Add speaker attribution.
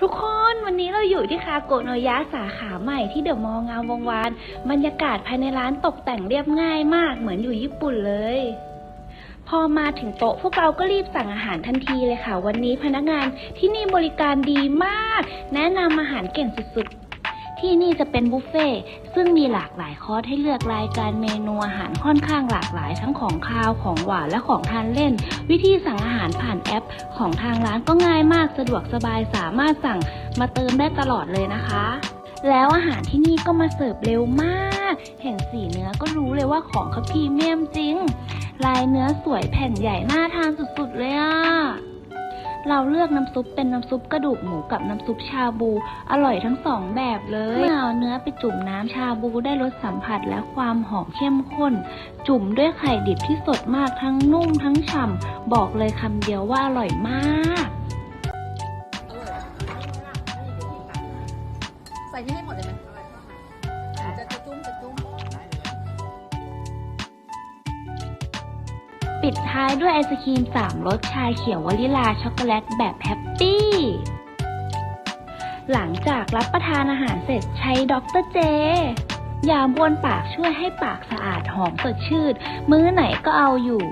Speaker 1: ทุกคนวันนี้เราอยู่ที่คาโกโนยะสาขาใหม่ที่เดอะมองงามวงวาน บรรยากาศภายในร้านตกแต่งเรียบง่ายมากเหมือนอยู่ญี่ปุ่นเลย พอมาถึงโต๊ะพวกเราก็รีบสั่งอาหารทันทีเลยค่ะ วันนี้พนักงานที่นี่บริการดีมาก แนะนำอาหารเก่งสุดๆ ที่นี่จะเป็นบุฟเฟ่ต์ซึ่งมีหลากหลายคอร์สให้เลือกรายการเมนูอาหารค่อนข้างหลากหลายทั้งของคาวของหวานและของทานเล่น วิธีสั่งอาหารผ่านแอป ของทางร้านก็ง่ายมากสะดวกสบายสามารถสั่งมาเติมได้ตลอดเลยนะคะ แล้วอาหารที่นี่ก็มาเสิร์ฟเร็วมาก เห็นสีเนื้อก็รู้เลยว่าของเขาพรีเมียมจริง ลายเนื้อสวยแผ่นใหญ่น่าทานสุดๆเลยอะ เราเลือกน้ำซุปเป็นน้ำซุปกระดูกหมูกับน้ำซุปชาบู อร่อยทั้งสองแบบเลย เมื่อเอาเนื้อไปจุ่มน้ำชาบูได้รสสัมผัสและความหอมเข้มข้น จุ่มด้วยไข่ดิบที่สดมากทั้งนุ่มทั้งฉ่ำบอกเลยคำเดียวว่าอร่อยมาก
Speaker 2: ใส่ให้หมดเลยไหม
Speaker 1: ปิดท้ายด้วยไอศครีมสามรสชาเขียววานิลาช็อกโกแลตแบบแฮปปี้ หลังจากรับประทานอาหารเสร็จใช้ด็อกเตอร์เจ ยาบวนปากช่วยให้ปากสะอาดหอมสดชื่น มื้อไหนก็เอาอยู่